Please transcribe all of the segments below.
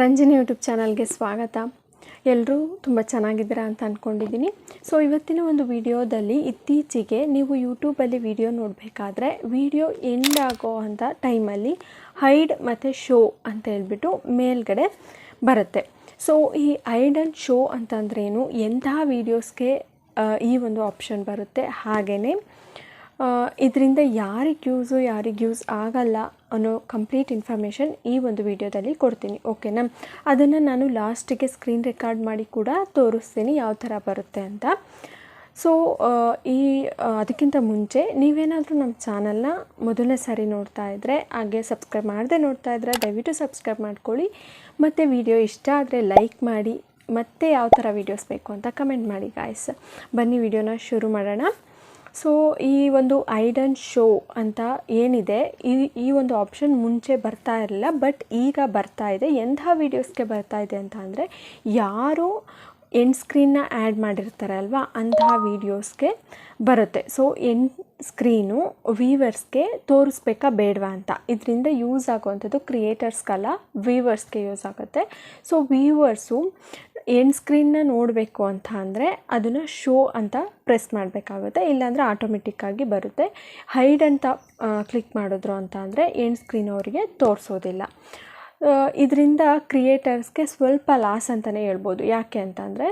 Ranjani YouTube ಚಾನಲ್ಗೆ ಸ್ವಾಗತ. ಎಲ್ಲರೂ ತುಂಬ ಚೆನ್ನಾಗಿದ್ದೀರಾ ಅಂತ ಅಂದ್ಕೊಂಡಿದ್ದೀನಿ ಸೊ ಇವತ್ತಿನ ಒಂದು ವಿಡಿಯೋದಲ್ಲಿ ಇತ್ತೀಚೆಗೆ ನೀವು ಯೂಟ್ಯೂಬಲ್ಲಿ ವಿಡಿಯೋ ನೋಡಬೇಕಾದ್ರೆ ವಿಡಿಯೋ ಎಂಡ್ ಆಗೋ ಅಂಥ ಟೈಮಲ್ಲಿ ಹೈಡ್ ಮತ್ತು ಶೋ ಅಂತ ಹೇಳ್ಬಿಟ್ಟು ಮೇಲ್ಗಡೆ ಬರುತ್ತೆ. ಸೊ ಈ ಹೈಡ್ ಆ್ಯಂಡ್ ಶೋ ಅಂತಂದ್ರೇನು ಎಂಥ ವೀಡಿಯೋಸ್ಗೆ ಈ ಒಂದು ಆಪ್ಷನ್ ಬರುತ್ತೆ? ಹಾಗೆಯೇ ಇದರಿಂದ ಯಾರಿಗೆ ಯೂಸು ಯಾರಿಗೆ ಯೂಸ್ ಆಗಲ್ಲ ಅನ್ನೋ ಕಂಪ್ಲೀಟ್ ಇನ್ಫಾರ್ಮೇಷನ್ ಈ ಒಂದು ವಿಡಿಯೋದಲ್ಲಿ ಕೊಡ್ತೀನಿ ಓಕೆನಾ ಅದನ್ನು ನಾನು ಲಾಸ್ಟಿಗೆ ಸ್ಕ್ರೀನ್ ರೆಕಾರ್ಡ್ ಮಾಡಿ ಕೂಡ ತೋರಿಸ್ತೀನಿ ಯಾವ ಥರ ಬರುತ್ತೆ ಅಂತ. ಸೊ ಈ ಅದಕ್ಕಿಂತ ಮುಂಚೆ ನೀವೇನಾದರೂ ನಮ್ಮ ಚಾನಲ್ನ ಮೊದಲನೇ ಸಾರಿ ನೋಡ್ತಾ ಇದ್ದರೆ ಹಾಗೆ ಸಬ್ಸ್ಕ್ರೈಬ್ ಮಾಡದೆ ನೋಡ್ತಾ ಇದ್ದರೆ ದಯವಿಟ್ಟು ಸಬ್ಸ್ಕ್ರೈಬ್ ಮಾಡ್ಕೊಳ್ಳಿ. ಮತ್ತು ವಿಡಿಯೋ ಇಷ್ಟ ಆದರೆ ಲೈಕ್ ಮಾಡಿ, ಮತ್ತೆ ಯಾವ ಥರ ವೀಡಿಯೋಸ್ ಬೇಕು ಅಂತ ಕಮೆಂಟ್ ಮಾಡಿ ಗಾಯ್ಸ್ ಬನ್ನಿ ವಿಡಿಯೋನ ಶುರು ಮಾಡೋಣ. ಸೊ ಈ ಒಂದು ಐಡನ್ ಶೋ ಅಂತ ಏನಿದೆ, ಈ ಈ ಒಂದು ಆಪ್ಷನ್ ಮುಂಚೆ ಬರ್ತಾ ಇರಲಿಲ್ಲ ಬಟ್ ಈಗ ಬರ್ತಾ ಇದೆ. ಎಂಥ ವೀಡಿಯೋಸ್ಗೆ ಬರ್ತಾ ಇದೆ ಅಂತ ಅಂದರೆ, ಯಾರು ಎಂಡ್ ಸ್ಕ್ರೀನ್ನ ಆ್ಯಡ್ ಮಾಡಿರ್ತಾರೆ ಅಲ್ವಾ ಅಂತಹ ವೀಡಿಯೋಸ್ಗೆ ಬರುತ್ತೆ. ಸೊ ಎಂಡ್ ಸ್ಕ್ರೀನು ವೀವರ್ಸ್ಗೆ ತೋರಿಸ್ಬೇಕಾ ಬೇಡವಾ ಅಂತ. ಇದರಿಂದ ಯೂಸ್ ಆಗುವಂಥದ್ದು ಕ್ರಿಯೇಟರ್ಸ್ಗಲ್ಲ ವೀವರ್ಸ್ಗೆ ಯೂಸ್ ಆಗುತ್ತೆ. ಸೊ ವೀವರ್ಸು ಎಂಡ್ ಸ್ಕ್ರೀನ್ನ ನೋಡಬೇಕು ಅಂತ ಅಂದರೆ ಅದನ್ನು ಶೋ ಅಂತ ಪ್ರೆಸ್ ಮಾಡಬೇಕಾಗುತ್ತೆ. ಇಲ್ಲಾಂದರೆ ಆಟೋಮೆಟಿಕ್ಕಾಗಿ ಬರುತ್ತೆ. ಹೈಡ್ ಅಂತ ಕ್ಲಿಕ್ ಮಾಡಿದ್ರು ಅಂತ ಅಂದರೆ ಎಂಡ್ ಸ್ಕ್ರೀನ್ ಅವರಿಗೆ ತೋರಿಸೋದಿಲ್ಲ. ಇದರಿಂದ ಕ್ರಿಯೇಟರ್ಸ್ಗೆ ಸ್ವಲ್ಪ ಲಾಸ್ ಅಂತಲೇ ಹೇಳ್ಬೋದು. ಯಾಕೆ ಅಂತಂದರೆ,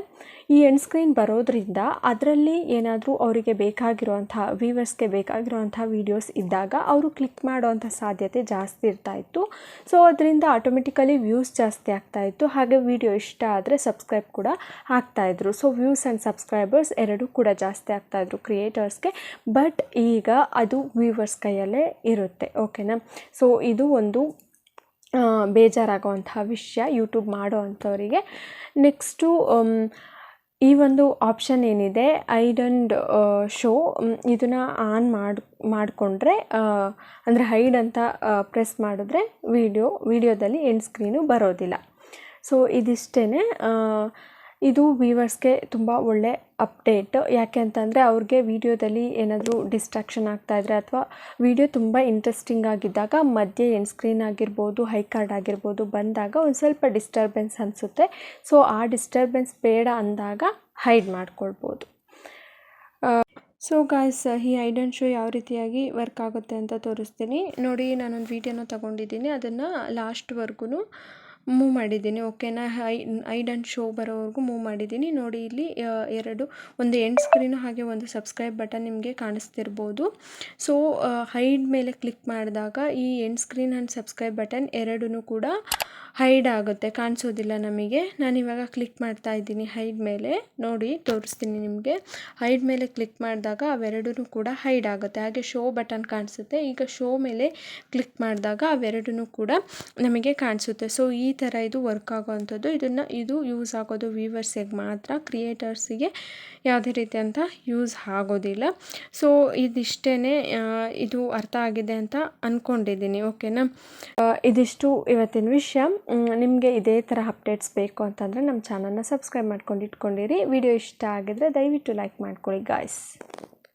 ಈ ಎಂಡ್ ಸ್ಕ್ರೀನ್ ಬರೋದ್ರಿಂದ ಅದರಲ್ಲಿ ಏನಾದರೂ ಅವರಿಗೆ ಬೇಕಾಗಿರುವಂಥ ವ್ಯೂವರ್ಸ್ಗೆ ಬೇಕಾಗಿರುವಂಥ ವೀಡಿಯೋಸ್ ಇದ್ದಾಗ ಅವರು ಕ್ಲಿಕ್ ಮಾಡೋವಂಥ ಸಾಧ್ಯತೆ ಜಾಸ್ತಿ ಇರ್ತಾ ಇತ್ತು. ಸೊ ಅದರಿಂದ ಆಟೋಮೆಟಿಕಲಿ ವ್ಯೂಸ್ ಜಾಸ್ತಿ ಆಗ್ತಾ ಇತ್ತು. ಹಾಗೆ ವಿಡಿಯೋ ಇಷ್ಟ ಆದರೆ ಸಬ್ಸ್ಕ್ರೈಬ್ ಕೂಡ ಆಗ್ತಾಯಿದ್ರು ಸೊ ವ್ಯೂಸ್ ಆ್ಯಂಡ್ ಸಬ್ಸ್ಕ್ರೈಬರ್ಸ್ ಎರಡೂ ಕೂಡ ಜಾಸ್ತಿ ಆಗ್ತಾಯಿದ್ರು ಕ್ರಿಯೇಟರ್ಸ್ಗೆ ಬಟ್ ಈಗ ಅದು ವ್ಯೂವರ್ಸ್ ಕೈಯಲ್ಲೇ ಇರುತ್ತೆ. ಓಕೆನಾ ಸೊ ಇದು ಒಂದು ಆ, ಬೇಜಾರಾಗುವಂತಹ ವಿಷಯ ಯೂಟ್ಯೂಬ್ ಮಾಡೋ ಅಂಥವರಿಗೆ ನೆಕ್ಸ್ಟು ಈ ಒಂದು ಆಪ್ಷನ್ ಏನಿದೆ ಐಡ್ ಆ್ಯಂಡ್ ಶೋ ಇದನ್ನು ಆನ್ ಮಾಡಿ ಮಾಡಿಕೊಂಡ್ರೆ ಅಂದರೆ ಹೈಡ್ ಅಂತ ಪ್ರೆಸ್ ಮಾಡಿದ್ರೆ ವಿಡಿಯೋ ವಿಡಿಯೋದಲ್ಲಿ ಎಂಡ್ ಸ್ಕ್ರೀನು ಬರೋದಿಲ್ಲ. ಸೊ ಇದಿಷ್ಟೇ ಇದು ವೀವರ್ಸ್ಗೆ ತುಂಬ ಒಳ್ಳೆ ಅಪ್ಡೇಟ್. ಯಾಕೆ ಅಂತಂದರೆ ಅವ್ರಿಗೆ ವೀಡಿಯೋದಲ್ಲಿ ಏನಾದರೂ ಡಿಸ್ಟ್ರಾಕ್ಷನ್ ಆಗ್ತಾಯಿದ್ರೆ ಅಥವಾ ವೀಡಿಯೋ ತುಂಬ ಇಂಟ್ರೆಸ್ಟಿಂಗ್ ಆಗಿದ್ದಾಗ ಮಧ್ಯೆ ಎಂಡ್ ಸ್ಕ್ರೀನ್ ಆಗಿರ್ಬೋದು, ಹೈ ಕಾರ್ಡ್ ಆಗಿರ್ಬೋದು ಬಂದಾಗ ಒಂದು ಸ್ವಲ್ಪ ಡಿಸ್ಟರ್ಬೆನ್ಸ್ ಅನಿಸುತ್ತೆ. ಸೊ, ಆ ಡಿಸ್ಟರ್ಬೆನ್ಸ್ ಬೇಡ ಅಂದಾಗ ಹೈಡ್ ಮಾಡ್ಕೊಳ್ಬೋದು. ಸೊ ಗಾಯ್ಸ್ ಈ ಐಡ್ ಆ್ಯಂಡ್ ಶೋ ಯಾವ ರೀತಿಯಾಗಿ ವರ್ಕ್ ಆಗುತ್ತೆ ಅಂತ ತೋರಿಸ್ತೀನಿ. ನೋಡಿ, ನಾನೊಂದು ವೀಡಿಯೋನ ತೊಗೊಂಡಿದ್ದೀನಿ. ಅದನ್ನು ಲಾಸ್ಟ್ವರೆಗೂ ಮೂವ್ ಮಾಡಿದ್ದೀನಿ ಓಕೆನಾ ಹೈ ಐಡ್ ಆ್ಯಂಡ್ ಶೋ ಬರೋವರೆಗೂ ಮೂವ್ ಮಾಡಿದ್ದೀನಿ. ನೋಡಿ ಇಲ್ಲಿ ಎರಡು, ಒಂದು ಎಂಡ್ ಸ್ಕ್ರೀನು ಹಾಗೆ ಒಂದು ಸಬ್ಸ್ಕ್ರೈಬ್ ಬಟನ್ ನಿಮಗೆ ಕಾಣಿಸ್ತಿರ್ಬೋದು. ಸೊ ಹೈಡ್ ಮೇಲೆ ಕ್ಲಿಕ್ ಮಾಡಿದಾಗ ಈ end screen and subscribe button ಎರಡೂ ಕೂಡ ಹೈಡ್ ಆಗುತ್ತೆ, ಕಾಣಿಸೋದಿಲ್ಲ ನಮಗೆ. ನಾನು ಇವಾಗ ಕ್ಲಿಕ್ ಮಾಡ್ತಾ ಇದ್ದೀನಿ ಹೈಡ್ ಮೇಲೆ. ನೋಡಿ, ತೋರಿಸ್ತೀನಿ ನಿಮಗೆ. ಹೈಡ್ ಮೇಲೆ ಕ್ಲಿಕ್ ಮಾಡಿದಾಗ ಅವೆರಡೂ ಕೂಡ ಹೈಡ್ ಆಗುತ್ತೆ. ಹಾಗೆ ಶೋ ಬಟನ್ ಕಾಣಿಸುತ್ತೆ. ಈಗ ಶೋ ಮೇಲೆ ಕ್ಲಿಕ್ ಮಾಡಿದಾಗ ಅವೆರಡೂ ಕೂಡ ನಮಗೆ ಕಾಣಿಸುತ್ತೆ. ಸೊ ಈ ಥರ ಇದು ವರ್ಕ್ ಆಗೋವಂಥದ್ದು ಇದನ್ನು, ಇದು ಯೂಸ್ ಆಗೋದು ವ್ಯೂವರ್ಸಿಗೆ ಮಾತ್ರ. ಕ್ರಿಯೇಟರ್ಸಿಗೆ ಯಾವುದೇ ಅಂತ ಯೂಸ್ ಆಗೋದಿಲ್ಲ. ಸೊ ಇದಿಷ್ಟೇ ಇದು ಅರ್ಥ ಆಗಿದೆ ಅಂತ ಅಂದ್ಕೊಂಡಿದ್ದೀನಿ ಓಕೆನಾ ಇದಿಷ್ಟು ಇವತ್ತಿನ ವಿಷಯ. ನಿಮಗೆ ಇದೇ ಥರ ಅಪ್ಡೇಟ್ಸ್ ಬೇಕು ಅಂತಂದರೆ ನಮ್ಮ ಚಾನಲ್ನ ಸಬ್ಸ್ಕ್ರೈಬ್ ಮಾಡ್ಕೊಂಡು ಇಟ್ಕೊಂಡಿರಿ. ವಿಡಿಯೋ ಇಷ್ಟ ಆಗಿದ್ರೆ ದಯವಿಟ್ಟು ಲೈಕ್ ಮಾಡ್ಕೊಳ್ಳಿ ಗಾಯ್ಸ್